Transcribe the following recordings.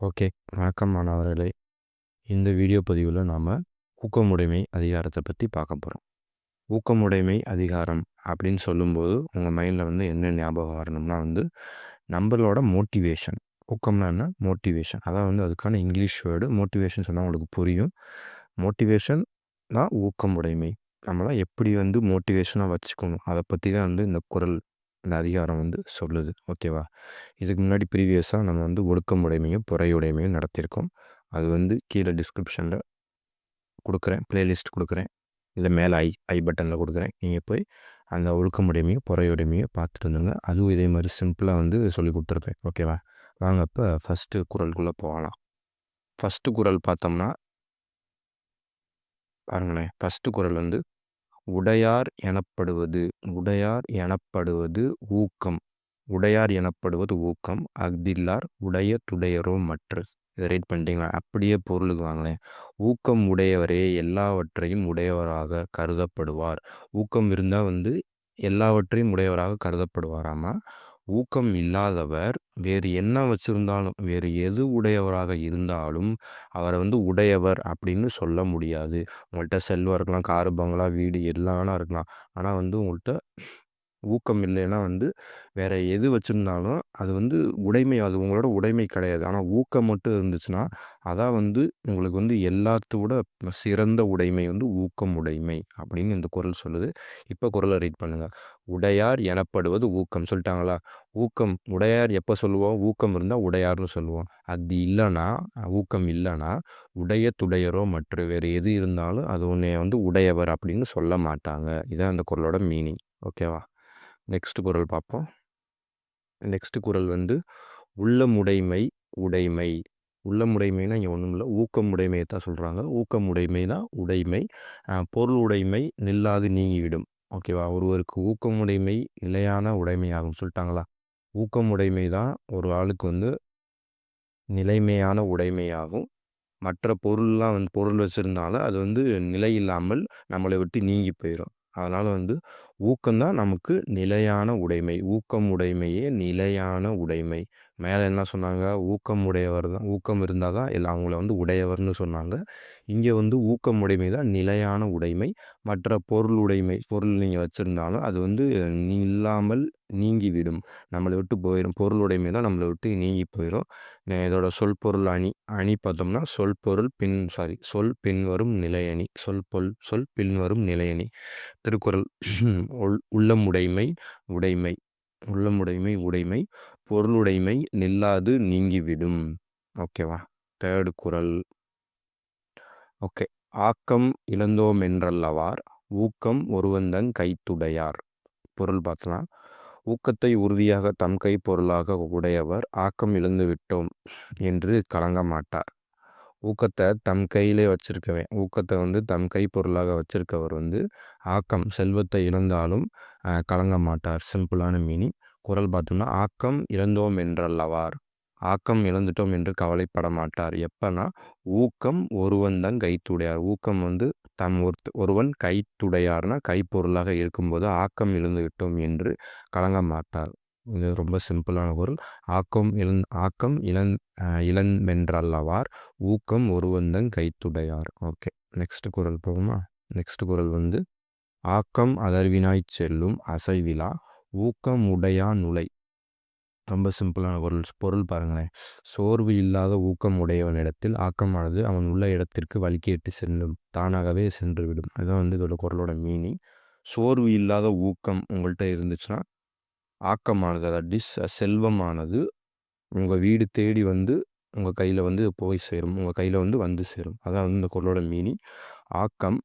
Okay வணக்கம் மாணவர்களே இந்த வீடியோ பதிவில் நாம் ஊக்கமுடைமை அதிகாரத்தை பற்றி பார்க்க போகிறோம் ஊக்கமுடைமை அதிகாரம் அப்படின்னு சொல்லும்போது உங்கள் மைண்டில் வந்து என்ன ஞாபகம் வரணும்னா வந்து நம்மளோட மோட்டிவேஷன் ஊக்கம்னா என்ன? மோட்டிவேஷன் அதான் வந்து அதுக்கான இங்கிலீஷ் வேர்டு மோட்டிவேஷன் சொன்னால் உங்களுக்கு புரியும். மோட்டிவேஷன் தான் ஊக்கமுடைமை. நம்மளாம் எப்படி வந்து மோட்டிவேஷனாக வச்சுக்கணும்? அதை பற்றி தான் வந்து இந்த குரல் அந்த அதிகாரம் வந்து சொல்லுது. ஓகேவா? இதுக்கு முன்னாடி ப்ரீவியஸாக நம்ம வந்து ஒடுக்கமுடைமையும் புறையுடைமையும் நடத்தியிருக்கோம். அது வந்து கீழே டிஸ்கிரிப்ஷனில் கொடுக்குறேன். ப்ளேலிஸ்ட் கொடுக்குறேன். இல்லை மேலே ஐ ஐ பட்டனில் கொடுக்குறேன். நீங்கள் போய் அந்த ஒழுக்கமுடைமையும் புறையுடைமையும் பார்த்துட்டு வந்துங்க அதுவும் இதே மாதிரி சிம்பிளாக வந்து சொல்லி கொடுத்துருப்பேன். ஓகேவா? வாங்க இப்போ ஃபஸ்ட்டு குரலுக்குள்ளே போகலாம். ஃபஸ்ட்டு குரல் பார்த்தோம்னா பாருங்களேன். ஃபஸ்ட்டு குரல் வந்து உடையார் எனப்படுவது உடையார் எனப்படுவது ஊக்கம். உடையார் எனப்படுவது ஊக்கம். அஃதில்லார் உடைய துடையரோ மற்ற இதை ரேட் பண்ணிட்டீங்களா? அப்படியே பொருளுக்கு வாங்களேன். ஊக்கம் உடையவரே எல்லாவற்றையும் உடையவராக கருதப்படுவார். ஊக்கம் இருந்தால் வந்து எல்லாவற்றையும் உடையவராக கருதப்படுவாராமா? ஊக்கம் இல்லாதவர் வேறு என்ன வச்சுருந்தாலும் வேறு எது உடையவராக இருந்தாலும் அவரை வந்து உடையவர் அப்படின்னு சொல்ல முடியாது. உங்கள்கிட்ட செல்வம் இருக்கலாம் காரு பங்களா வீடு எல்லாம் இருக்கலாம். ஆனால் வந்து உங்கள்கிட்ட ஊக்கம் இல்லைன்னா வந்து வேறு எது வச்சுருந்தாலும் அது வந்து உடைமை அது உங்களோட உடைமை கிடையாது. ஆனால் ஊக்கம் மட்டும் இருந்துச்சுன்னா அதான் வந்து உங்களுக்கு வந்து எல்லாத்தோட சிறந்த உடைமை வந்து ஊக்கம் உடைமை அப்படின்னு இந்த குரல் சொல்லுது. இப்போ குரலை ரீட் பண்ணுங்கள் உடையார் எனப்படுவது ஊக்கம் சொல்லிட்டாங்களா? ஊக்கம் உடையார் எப்போ சொல்லுவோம்? ஊக்கம் இருந்தால் உடையார்னு சொல்லுவோம். அது இல்லைன்னா ஊக்கம் இல்லைன்னா உடைய துடையரோ மற்ற வேறு எது இருந்தாலும் அது உன்னை வந்து உடையவர் அப்படின்னு சொல்ல மாட்டாங்க. இதான் அந்த குரலோட மீனிங். ஓகேவா? நெக்ஸ்ட் குரல் பார்ப்போம். நெக்ஸ்ட் குரல் வந்து உள்ளமுடைமை உடைமை. உள்ளமுடைமைனா இங்கே ஒன்றும் இல்லை. ஊக்கமுடைமையை தான் சொல்கிறாங்க ஊக்கமுடைமை தான் உடைமை. பொருள் உடைமை நில்லாது நீங்கிவிடும். ஓகேவா ஒருவருக்கு ஊக்கமுடைமை நிலையான உடைமையாகும் சொல்லிட்டாங்களா? ஊக்கமுடைமை தான் ஒரு ஆளுக்கு வந்து நிலைமையான உடைமையாகும். மற்ற பொருள்லாம் வந்து பொருள் வச்சுருந்தாலும் அது வந்து நிலை இல்லாமல் நம்மளை விட்டு நீங்கி போயிடும் அதனால் வந்து ஊக்கம்தான் நமக்கு நிலையான உடைமை. ஊக்கம் உடைமையே நிலையான உடைமை. மேலே என்ன சொன்னாங்க? ஊக்கம் உடையவர் தான் ஊக்கம் இருந்தால் தான் எல்லாம் அவங்கள வந்து உடையவர்னு சொன்னாங்க. இங்கே வந்து ஊக்கம் உடைமை தான் நிலையான உடைமை. மற்ற பொருள் உடைமை பொருள் நீங்கள் வச்சுருந்தாலும் அது வந்து இல்லாமல் நீங்கிவிடும். நம்மளை விட்டு போயிடும் பொருள் உடைமை தான் நம்மளை விட்டு நீங்கி போயிடும் இதோட சொல் பொருள் அணி அணி பார்த்தோம்னா சொல் பொருள் பின் சாரி சொல் பின்வரும் நிலையணி சொல் பொல் சொல் பின்வரும் நிலையணி திருக்குறள். உள்ளமுடைமை உடைமை. உள்ளமுடைமை உடைமை. பொருளுடைமை நில்லாது நீங்கிவிடும். ஓகேவா? தேர்டு குரல் ஓகே. ஆக்கம் இழந்தோம் என்றல்லவார். ஊக்கம் ஒருவந்தங் கைத்துடையார். பொருள் பார்த்தலாம். ஊக்கத்தை உறுதியாக தம் கை பொருளாக உடையவர் ஆக்கம் இழந்து விட்டோம் என்று கலங்க மாட்டார் ஊக்கத்தை தம் கையிலே வச்சிருக்கவேன். ஊக்கத்தை வந்து தம் கைப்பொருளாக வச்சிருக்கவர் வந்து ஆக்கம் செல்வத்தை இழந்தாலும் கலங்க மாட்டார் சிம்பிளான மீனிங் குரல் பார்த்தோம்னா ஆக்கம் இழந்தோம் என்றல்லவார். ஆக்கம் இழந்துட்டோம் என்று கவலைப்பட மாட்டார். எப்பன்னா ஊக்கம் ஒருவன் தான் கைத்துடையார். ஊக்கம் வந்து தம் ஒருத் ஒருவன் கைத்துடையார்னா கைப்பொருளாக இருக்கும்போது ஆக்கம் இழந்து விட்டோம் என்று கலங்க மாட்டார். இது ரொம்ப சிம்பிளான பொருள். ஆக்கம் இழந் ஆக்கம் இளந் இளந்தென்றல்லவார் ஊக்கம் ஒருவந்தன் கைத்துடையார். ஓகே. நெக்ஸ்ட் குரல் போகுமா? நெக்ஸ்ட் குரல் வந்து ஆக்கம் அதர்வினாய் செல்லும் அசைவிழா ஊக்கம் உடையா நுழை ரொம்ப சிம்பிளான பொருள் பொருள் பாருங்களேன். சோர்வு இல்லாத ஊக்கம் உடையவனிடத்தில் ஆக்கமானது அவன் உள்ள இடத்திற்கு வலிக்கேட்டு செல்லும் தானாகவே சென்று விடும் அதுதான் வந்து இதோட குரலோட மீனிங். சோர்வு இல்லாத ஊக்கம் உங்கள்கிட்ட இருந்துச்சுன்னா ஆக்கமானது அதாவது செல்வமானது உங்கள் வீடு தேடி வந்து உங்கள் கையில் வந்து போய் சேரும் உங்கள் கையில் வந்து வந்து சேரும். அதான் வந்து இந்த குரலோட மீனிங். ஆக்கம்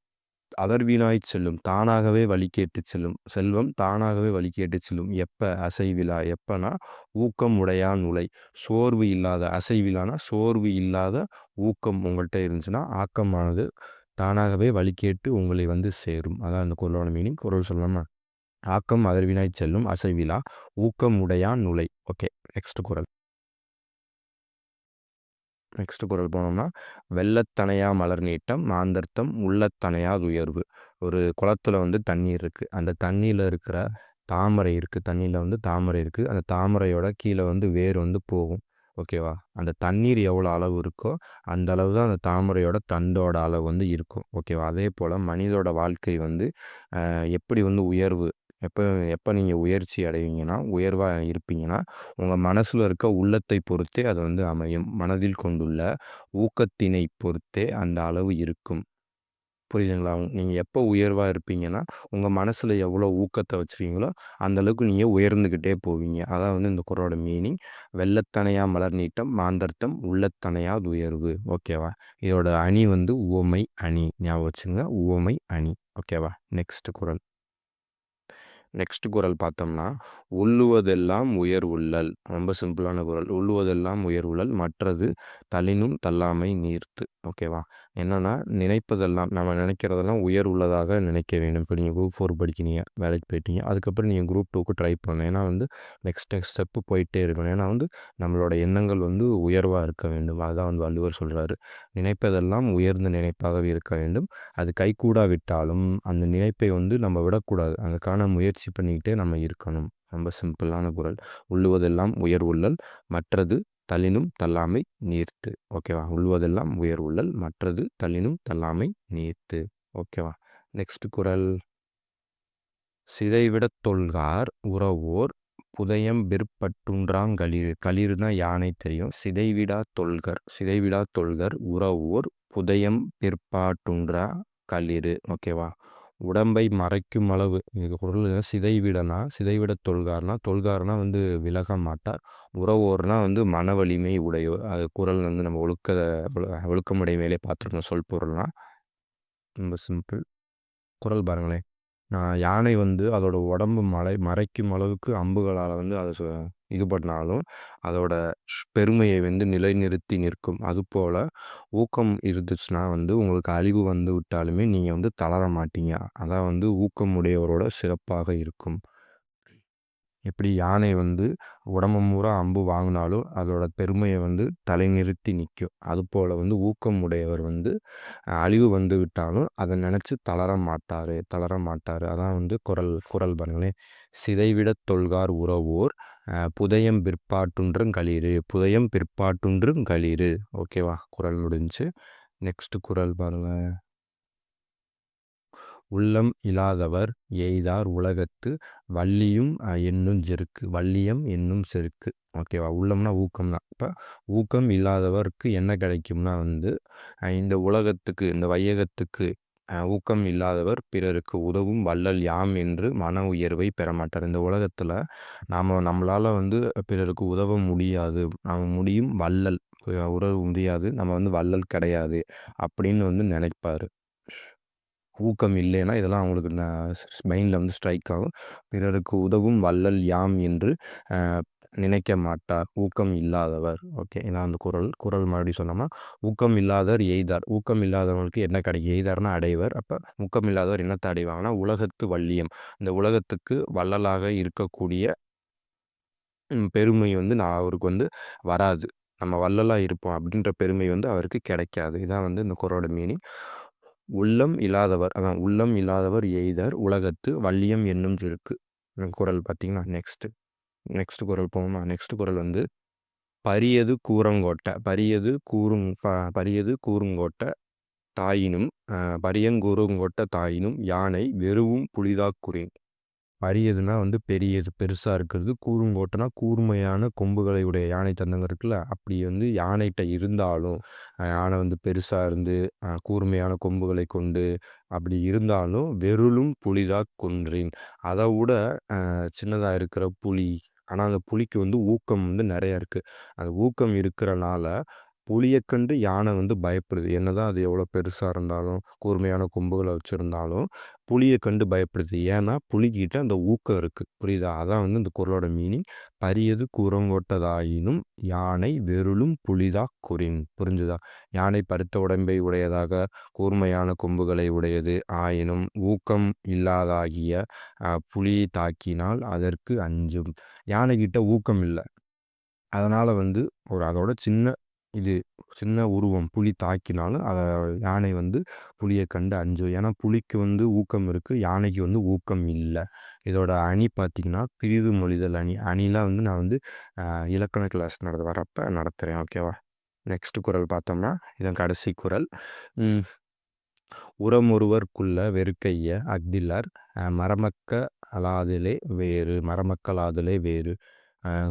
அதர்வீனாய் செல்லும் தானாகவே வழி கேட்டு செல்லும் செல்வம் தானாகவே வழி கேட்டு செல்லும். எப்போ அசைவிழா எப்போனா ஊக்கம் உடையான் உலை சோர்வு இல்லாத அசைவிழானா சோர்வு இல்லாத ஊக்கம் உங்கள்கிட்ட இருந்துச்சுன்னா ஆக்கமானது தானாகவே வழி கேட்டு உங்களை வந்து சேரும். அதான் அந்த குரலோட மீனிங் குரல் சொல்லலாமா? ஆக்கம் அதர்வினாய் செல்லும் அசைவிழா ஊக்கம் உடையான் நுழை. ஓகே நெக்ஸ்ட் குரல் நெக்ஸ்ட் குரல் போனோம்னா வெள்ளத்தனையா மலர் நீட்டம் மாந்தர்த்தம் உள்ளத்தனையா உயர்வு ஒரு குளத்துல வந்து தண்ணீர் இருக்குது அந்த தண்ணியில் இருக்கிற தாமரை இருக்குது தண்ணியில் வந்து தாமரை இருக்குது அந்த தாமரையோட கீழே வந்து வேர் வந்து போகும். ஓகேவா? அந்த தண்ணீர் எவ்வளோ அளவு இருக்கோ அந்த அளவு தான் அந்த தாமரையோட தண்டோட அளவு வந்து இருக்கும். ஓகேவா? அதே போல் மனிதோட வாழ்க்கை வந்து எப்படி வந்து உயர்வு எப்போ எப்போ நீங்கள் உயர்ச்சி அடைவீங்கன்னா உயர்வாக இருப்பீங்கன்னா உங்கள் மனசில் இருக்க உள்ளத்தை பொறுத்தே அது வந்து அமையும். மனதில் கொண்டுள்ள ஊக்கத்தினை பொறுத்தே அந்த அளவு இருக்கும். புரியுதுங்களா? நீங்கள் எப்போ உயர்வாக இருப்பீங்கன்னா உங்கள் மனசில் எவ்வளோ ஊக்கத்தை வச்சுருக்கீங்களோ அந்தளவுக்கு நீங்கள் உயர்ந்துக்கிட்டே போவீங்க. அதான் வந்து இந்த குரோட மீனிங். வெள்ளத்தனையா மலர் நீட்டம் மாந்தர்த்தம் உள்ளத்தனையா உயர்வு. ஓகேவா? இதோட அணி வந்து உவமை அணி. ஞாபகம் வச்சுங்க உவமை அணி. ஓகேவா? நெக்ஸ்ட் குரல் நெக்ஸ்ட் குரல் பார்த்தோம்னா உள்ளுவதெல்லாம் உயர் உள்ளல். ரொம்ப சிம்பிளான குரல். உள்ளுவதெல்லாம் உயர் உள்ளல் மற்றது தலினும் தள்ளாமை நீர்த்து. ஓகேவா? என்னென்னா நினைப்பதெல்லாம் நம்ம நினைக்கிறதெல்லாம் உயர் உள்ளதாக நினைக்க வேண்டும். இப்போ நீங்கள் குரூப் ஃபோர் படிக்கிறீங்க வேலைக்கு போயிட்டீங்க. அதுக்கப்புறம் நீங்கள் குரூப் டூக்கு ட்ரை பண்ணணும். ஏன்னா வந்து நெக்ஸ்ட் நெக்ஸ்ட் ஸ்டெப்பு போயிட்டே இருக்கணும். ஏன்னா வந்து நம்மளோட எண்ணங்கள் வந்து உயர்வாக இருக்க வேண்டும். அதுதான் வந்து வள்ளுவர் சொல்கிறாரு நினைப்பதெல்லாம் உயர்ந்த நினைப்பாகவே இருக்க வேண்டும். அது கைகூடாவிட்டாலும் அந்த நினைப்பை வந்து நம்ம விடக்கூடாது. அதுக்கான முயற்சி முயற்சி பண்ணிக்கிட்டே நம்ம இருக்கணும். ரொம்ப சிம்பிளான குரல். உள்ளுவதெல்லாம் உயர் உள்ளல் மற்றது தள்ளினும் தள்ளாமை நீர்த்து. ஓகேவா? உள்ளுவதெல்லாம் உயர் உள்ளல் மற்றது தள்ளினும் தள்ளாமை நீர்த்து. ஓகேவா? நெக்ஸ்ட் குரல். சிதைவிடத் தொல்கார் உறவோர் புதயம் பிற்பட்டுன்றாங் களிறு. களிறுனா யானை தெரியும். சிதைவிடா தொல்கர் சிதைவிடா தொல்கர் உறவோர் புதயம் பிற்பாட்டுன்றா களிறு. ஓகேவா? உடம்பை மறைக்கும் அளவு. இது குரல் சிதைவிடனா சிதைவிட தொல்காரனா தொல்காரனா வந்து விலக மாட்டார். உறவோர்னா வந்து மன வலிமை உடையோர். அது குரல் வந்து நம்ம ஒழுக்க ஒழுக்கமுடைய மேலே பார்த்துருக்கோம் சொல் பொருள்னா. ரொம்ப சிம்பிள். குரல் பாருங்களேன். யானை வந்து அதோட உடம்பு மலை மறைக்கும் அளவுக்கு அம்புகளால் வந்து அதை இது பண்ணாலும் அதோட பெருமையை வந்து நிலைநிறுத்தி நிற்கும். அதுபோல் ஊக்கம் இருந்துச்சுன்னா வந்து உங்களுக்கு அழிவு வந்து விட்டாலுமே நீங்கள் வந்து தளர மாட்டீங்க. அதான் வந்து ஊக்கம் உடையவரோட சிறப்பாக இருக்கும். எப்படி யானை வந்து உடம்பு பூரா அம்பு வாங்கினாலும் அதோட பெருமையை வந்து தலைநிறுத்தி நிற்கும். அதுபோல் வந்து ஊக்கம் உடையவர் வந்து அழிவு வந்து விட்டாலும் அதை நினச்சி தளர மாட்டார் தளர மாட்டார். அதான் வந்து குரல் குரல் பாருங்களேன். சிதைவிட தொல்கார் உறவோர் புதயம் பிற்பாட்டுன்றும் களிறு புதயம் பிற்பாட்டுன்றும் களிறு. ஓகேவா? குரல் முடிஞ்சு நெக்ஸ்ட் குரல் பாருங்க. உள்ளம் இல்லாதவர் எய்தார் உலகத்து வள்ளியும் என்னும் செருக்கு வள்ளியம் என்னும் செருக்கு. ஓகேவா? உள்ளம்னா ஊக்கம் தான் இப்போ ஊக்கம் இல்லாதவருக்கு என்ன கிடைக்கும்னா வந்து இந்த உலகத்துக்கு இந்த வையகத்துக்கு ஊக்கம் இல்லாதவர் பிறருக்கு உதவும் வள்ளல் யாம் என்று மன உயர்வை பெறமாட்டார் இந்த உலகத்தில் நாம் நம்மளால் வந்து பிறருக்கு உதவ முடியாது. நாம் முடியும் வள்ளல். உறவு முடியாது. நம்ம வந்து வள்ளல் கிடையாது அப்படின்னு வந்து நினைப்பார். ஊக்கம் இல்லைன்னா இதெல்லாம் அவங்களுக்கு மைண்டில் வந்து ஸ்ட்ரைக் ஆகும். பிறருக்கு உதவும் வள்ளல் யாம் என்று நினைக்க மாட்டார் ஊக்கம் இல்லாதவர். ஓகே இதான் அந்த குரல் குரல் மறுபடியும் சொன்னோம்னா ஊக்கம் இல்லாதவர் எய்தார். ஊக்கம் இல்லாதவங்களுக்கு என்ன கிடைக்கும் எய்தார்னா அடைவர். அப்போ ஊக்கம் இல்லாதவர் என்னத்தை அடைவாங்கன்னா உலகத்து வள்ளியம். இந்த உலகத்துக்கு வள்ளலாக இருக்கக்கூடிய பெருமை வந்து நான் அவருக்கு வந்து வராது. நம்ம வள்ளலாக இருப்போம் அப்படின்ற பெருமை வந்து அவருக்கு கிடைக்காது. இதான் வந்து இந்த குரலோட மீனிங் உள்ளம் இல்லாதவர் அதான் உள்ளம் இல்லாதவர் எய்தர். உலகத்து வள்ளியம் என்னும் இருக்கு. குரல் பார்த்தீங்கன்னா நெக்ஸ்ட்டு நெக்ஸ்ட் குரல் போகுமா நெக்ஸ்ட் குரல் வந்து பரியது கூரங்கோட்டை பரியது கூறுங் ப பரியது கூறுங்கோட்டை தாயினும் பரியங்கூறுங்கோட்டை தாயினும் யானை வெறுவும் புலிதாக்குறேன் அரியதுனா வந்து பெரியது பெருசாக இருக்கிறது. கூறுங்கோட்டைனா கூர்மையான கொம்புகளை உடைய யானை தந்தங்க இருக்குல்ல அப்படி வந்து யானைகிட்ட இருந்தாலும் யானை வந்து பெருசாக இருந்து கூர்மையான கொம்புகளை கொண்டு அப்படி இருந்தாலும் வெருளும் புலிதாக கொன்றேன். அதை விட சின்னதாக இருக்கிற புலி ஆனால் அந்த புலிக்கு வந்து ஊக்கம் வந்து நிறையா இருக்குது அந்த ஊக்கம் இருக்கிறனால புளியை கண்டு யானை வந்து பயப்படுது. என்னதான் அது எவ்வளோ பெருசாக இருந்தாலும் கூர்மையான கொம்புகளை வச்சுருந்தாலும் புளியை கண்டு பயப்படுது. ஏன்னா புலிக்கிட்ட அந்த ஊக்கம் இருக்குது புரியுதா? அதான் வந்து இந்த குரலோட மீனிங். பரியது கூறங்கோட்டதாயினும் யானை வெறுளும் புலிதா குறின். புரிஞ்சுதா? யானை பருத்த உடம்பை உடையதாக கூர்மையான கொம்புகளை உடையது. ஆயினும் ஊக்கம் இல்லாதாகிய புலியை தாக்கினால் அதற்கு அஞ்சும். யானைக்கிட்ட ஊக்கம் இல்லை. அதனால் வந்து ஒரு அதோட சின்ன இது சின்ன உருவம் புலி தாக்கினாலும் அதை யானை வந்து புலியை கண்டு அஞ்சும் ஏன்னா புலிக்கு வந்து ஊக்கம் இருக்குது யானைக்கு வந்து ஊக்கம் இல்லை. இதோட அணி பார்த்திங்கன்னா பிரிது மொழிதல் அணி. அணிலாம் வந்து நான் வந்து இலக்கண கிளாஸ் நடந்து வரப்போ நடத்துகிறேன் ஓகேவா நெக்ஸ்ட் குரல் பார்த்தோம்னா இதன் கடைசி குரல். உரமொருவர்க்குள்ள வெறுக்கைய அஃதில்லார் மரமக்க அலாதலே வேறு மரமக்கலாதலே வேறு.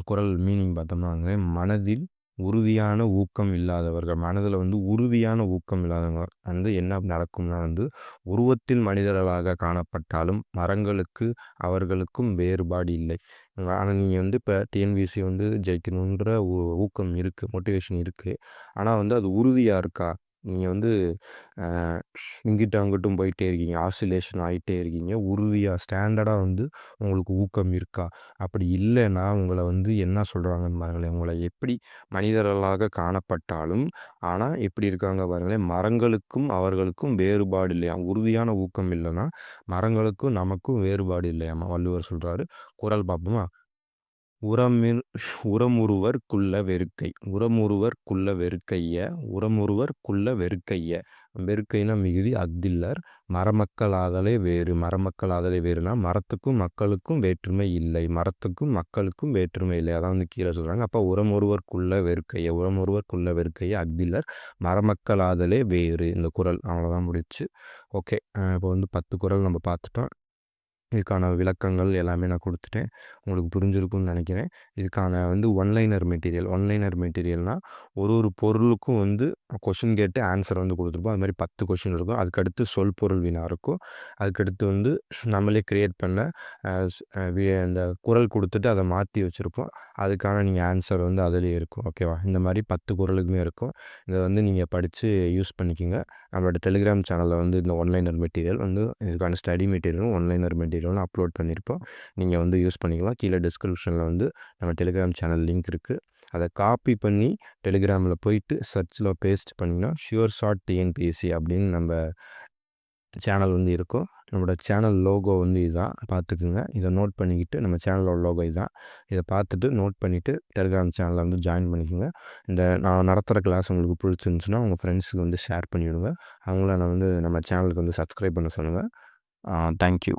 குரல் மீனிங் பார்த்தோம்னா வந்து மனதில் உறுதியான ஊக்கம் இல்லாதவர்கள் மனதில் வந்து உறுதியான ஊக்கம் இல்லாதவங்க வந்து என்ன நடக்கும்னா வந்து உருவத்தில் மனிதர்களாக காணப்பட்டாலும் மரங்களுக்கு அவர்களுக்கும் வேறுபாடு இல்லை. ஆனால் நீங்கள் வந்து இப்போ டிஎன்பிசி வந்து ஜெயிக்கணுன்ற ஊக்கம் இருக்குது மோட்டிவேஷன் இருக்குது ஆனால் வந்து அது உறுதியாக இருக்கா? நீங்கள் வந்து இங்கிட்டும் அங்கிட்டும் போயிட்டே இருக்கீங்க. ஆசிலேஷன் ஆகிட்டே இருக்கீங்க. உறுதியாக ஸ்டாண்டர்டாக வந்து உங்களுக்கு ஊக்கம் இருக்கா? அப்படி இல்லைன்னா உங்களை வந்து என்ன சொல்கிறாங்க பாருங்களேன் உங்களை எப்படி மனிதர்களாக காணப்பட்டாலும் ஆனால் எப்படி இருக்காங்க பாருங்களேன் மரங்களுக்கும் அவர்களுக்கும் வேறுபாடு இல்லையா? உறுதியான ஊக்கம் இல்லைன்னா மரங்களுக்கும் நமக்கும் வேறுபாடு இல்லையாமா வள்ளுவர் சொல்கிறாரு குரல் பார்ப்போமா உரமில் உரமுருவர் குள்ள வெறுக்கை. உரமுருவர் குள்ள வெறுக்கைய உரமுருவர் குள்ள வெறுக்கைய. வெறுக்கைனா மிகுதி அஃதில்லர் மரமக்களாதலே வேறு. மரமக்கள் ஆதலே வேறுனா மரத்துக்கும் மக்களுக்கும் வேற்றுமை இல்லை. மரத்துக்கும் மக்களுக்கும் வேற்றுமை இல்லை. அதான் வந்து கீழே சொல்கிறாங்க அப்போ உரமொருவர்க்குள்ள வெறுக்கைய உரமொருவர்க்குள்ள வெறுக்கைய அஃதில்லர் மரமக்களாதலே வேறு. இந்த குரல் அவ்வளோதான் முடிச்சு ஓகே. இப்போ வந்து பத்து குரல் நம்ம பார்த்துட்டோம். இதுக்கான விளக்கங்கள் எல்லாமே நான் கொடுத்துட்டேன். உங்களுக்கு புரிஞ்சிருக்கும்னு நினைக்கிறேன். இதுக்கான வந்து ஒன்லைனர் மெட்டீரியல் ஒன்லைனர் மெட்டீரியல்னால் ஒரு ஒரு பொருளுக்கும் வந்து கொஷின் கேட்டு ஆன்சர் வந்து கொடுத்துருப்போம். அது மாதிரி பத்து கொஷின் இருக்கும். அதுக்கடுத்து சொல் பொருள் வினா இருக்கும். அதுக்கடுத்து வந்து நம்மளே க்ரியேட் பண்ண அந்த குரல் கொடுத்துட்டு அதை மாற்றி வச்சுருப்போம். அதுக்கான நீங்கள் ஆன்சர் வந்து அதிலே இருக்கும். ஓகேவா இந்த மாதிரி பத்து குரலுக்குமே இருக்கும். இதை வந்து நீங்கள் படித்து யூஸ் பண்ணிக்கோங்க. நம்மளோட டெலிகிராம் சேனலில் வந்து இந்த ஒன்லைனர் மெட்டீரியல் வந்து இதுக்கான ஸ்டடி மெட்டீரியலும் ஒன்லைனர் மெட்டீரியல் வீடியோலாம் அப்லோட் பண்ணியிருப்போம் நீங்கள் வந்து யூஸ் பண்ணிக்கலாம். கீழே டிஸ்கிரிப்ஷனில் வந்து நம்ம டெலிகிராம் சேனல் லிங்க் இருக்குது அதை காப்பி பண்ணி டெலிகிராமில் போயிட்டு சர்ச்சில் பேஸ்ட் பண்ணிங்கன்னா ஷியூர் ஷார்ட் டிஎன்பிஎஸ்சி அப்படின்னு நம்ம சேனல் வந்து இருக்கும். நம்மளோட சேனல் லோகோ வந்து இதுதான் பார்த்துக்குங்க. இதை நோட் பண்ணிக்கிட்டு நம்ம சேனலோட லோகோ இதுதான் இதை பார்த்துட்டு நோட் பண்ணிவிட்டு டெலிகிராம் சேனலில் வந்து ஜாயின் பண்ணிக்கோங்க. இந்த நான் நடத்துகிற கிளாஸ் உங்களுக்கு பிடிச்சிருந்துச்சுன்னா உங்கள் ஃப்ரெண்ட்ஸுக்கு வந்து ஷேர் பண்ணிவிடுங்க அவங்கள நான் வந்து நம்ம சேனலுக்கு வந்து சப்ஸ்கிரைப் பண்ண சொல்லுங்கள் தேங்க்யூ.